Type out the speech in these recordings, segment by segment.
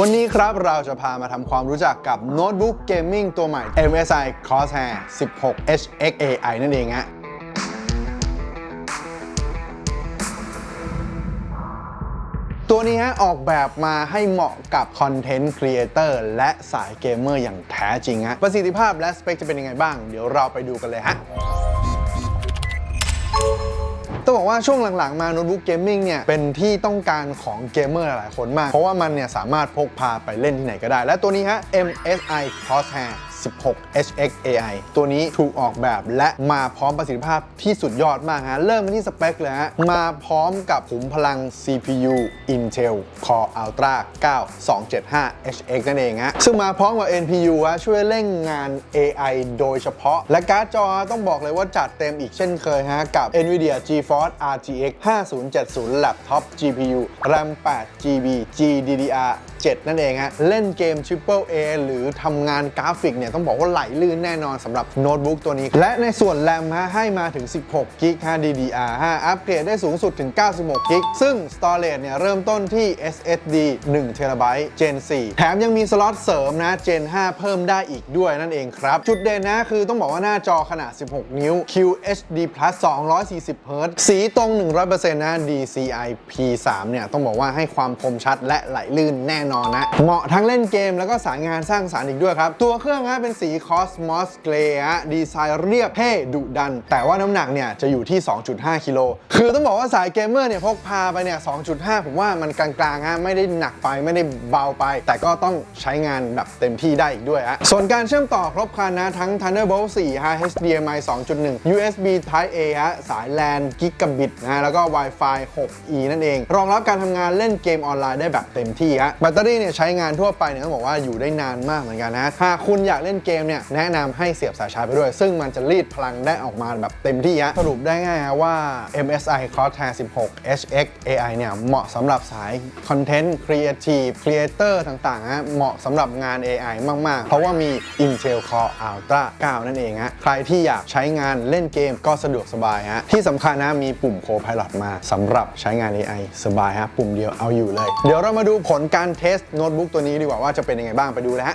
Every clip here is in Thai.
วันนี้ครับเราจะพามาทำความรู้จักกับโน้ตบุ๊กเกมมิ่งตัวใหม่ MSI Crosshair 16 HX AI นั่นเองฮะตัวนี้ฮะออกแบบมาให้เหมาะกับคอนเทนต์ครีเอเตอร์และสายเกมเมอร์อย่างแท้จริงฮะประสิทธิภาพและสเปคจะเป็นยังไงบ้าง เดี๋ยวเราไปดูกันเลยฮะ ต้องบอกว่าช่วงหลังๆมาโน้ตบุ๊กเกมมิ่งเนี่ยเป็นที่ต้องการของเกมเมอร์หลายคนมาก เพราะว่ามันเนี่ยสามารถพกพาไปเล่นที่ไหนก็ได้ และตัวนี้ฮะ MSI Crosshair 16 HX AI ตัวนี้ถูกออกแบบและมาพร้อมประสิทธิภาพที่สุดยอดมากฮะ เริ่มที่สเปคเลยฮะ มาพร้อมกับขุมพลัง CPU Intel Core Ultra 9 275 HX นั่นเองฮะ ซึ่งมาพร้อมกับ NPU ฮะช่วยเร่งงาน AI โดยเฉพาะ และการ์ดจอต้องบอกเลยว่าจัดเต็มอีกเช่นเคยฮะ กับ NVIDIA GeForce RTX 5070 Laptop GPU RAM 8 GB GDDR 7 นั่นเองฮะ เล่นเกม Triple A หรือทำงานกราฟิกเนี่ยต้องบอกว่าไหลลื่นแน่นอนสำหรับโน้ตบุ๊กตัวนี้ และในส่วน RAM ฮะให้มาถึง 16 g b 5 DDR 5 อัปเกรดได้สูงสุดถึง 96 g b ซึ่ง Storage เนี่ยเริ่มต้นที่ SSD 1 TB Gen 4 แถมยังมีสล็อตเสริมนะ Gen 5 เพิ่มได้อีกด้วยนั่นเองครับ จุดเด่นนะคือต้องบอกว่าหน้าจอขนาด 16 นิ้ว QHD Plus 240 Hz สีตรง 100%นะ DCI P3 เนี่ยต้องบอกว่าให้ความคมชัดและไหลลื่นแน่นอนนะ เหมาะทั้งเล่นเกมแล้วก็สายงานสร้างสารรค์อีกด้วยครับ ตัวเครื่องฮะเป็นสี Cosmos Grey ฮะดีไซน์เรียบเท่ดุดัน แต่ว่าน้ำหนักเนี่ยจะอยู่ที่ 2.5 กิโล คือต้องบอกว่าสายเกมเมอร์เนี่ยพกพาไปเนี่ย 2.5 ผมว่ามันกลางๆฮะไม่ได้หนักไปไม่ได้เบาไป แต่ก็ต้องใช้งานแบบเต็มที่ได้อีกด้วยฮะส่วนการเชื่อมต่อครบครันนะทั้ง Thunderbolt 4ฮะ HDMI 2.1 USB Type A ฮะสาย LAN Gigabit นะฮะแล้วก็ Wi-Fi 6E นั่นเอง รองรับการทำงานเล่นเกมออนไลน์ได้แบบเต็มที่ฮะแบตเตอรี่เนี่ยใช้งานทั่วไปเนี่ยต้องบอกว่าอยู่ได้นานมากเหมือนกันนะหากคุณอยากเล่นเกมเนี่ยแนะนำให้เสียบสายชาร์จไปด้วย ซึ่งมันจะรีดพลังได้ออกมาแบบเต็มที่ฮะสรุปได้ง่ายว่า MSI Crosshair 16 HX AI เนี่ยเหมาะสำหรับสายคอนเทนต์ครีเอทีฟครีเอเตอร์ต่างๆฮะเหมาะสำหรับงาน AI มาก ๆ เพราะว่ามี Intel Core Ultra 9 นั่นเองฮะใครที่อยากใช้งานเล่นเกมก็สะดวกสบายฮะที่สำคัญนะมีปุ่ม Copilot มาสำหรับใช้งาน AI สบายฮะปุ่มเดียวเอาอยู่เลย เดี๋ยวเรามาดูผลการเทสโน้ตบุ๊กตัวนี้ดีกว่าว่าจะเป็นยังไงบ้างไปดูเลย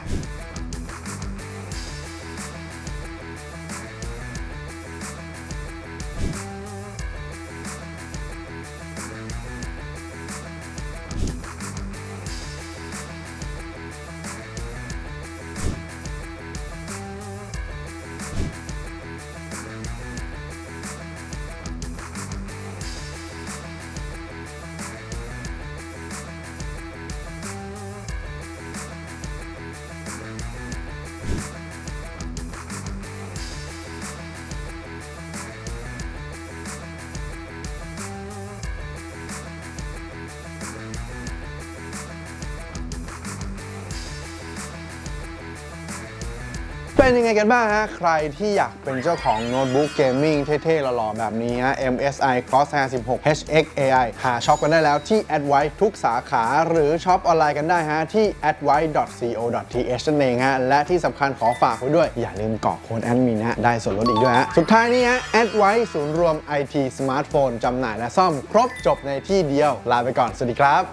เป็นยังไงกันบ้างฮะ ใครที่อยากเป็นเจ้าของโน้ตบุ๊กเกมมิ่งเท่ๆหล่อๆ แบบนี้ฮะ MSI Crosshair 16 HX AI หาช็อปกันได้แล้วที่ Advice ทุกสาขาหรือช็อปออนไลน์กันได้ฮะ ที่ advice.co.th นั่นเองฮะ และที่สำคัญขอฝากไว้ด้วย อย่าลืมกรอกโค้ดแอดมินฮะ ได้ส่วนลดอีกด้วยฮะ สุดท้ายนี้ฮะ Advice ศูนย์รวม IT สมาร์ทโฟนจำหน่ายและซ่อมครบจบในที่เดียว ลาไปก่อน สวัสดีครับ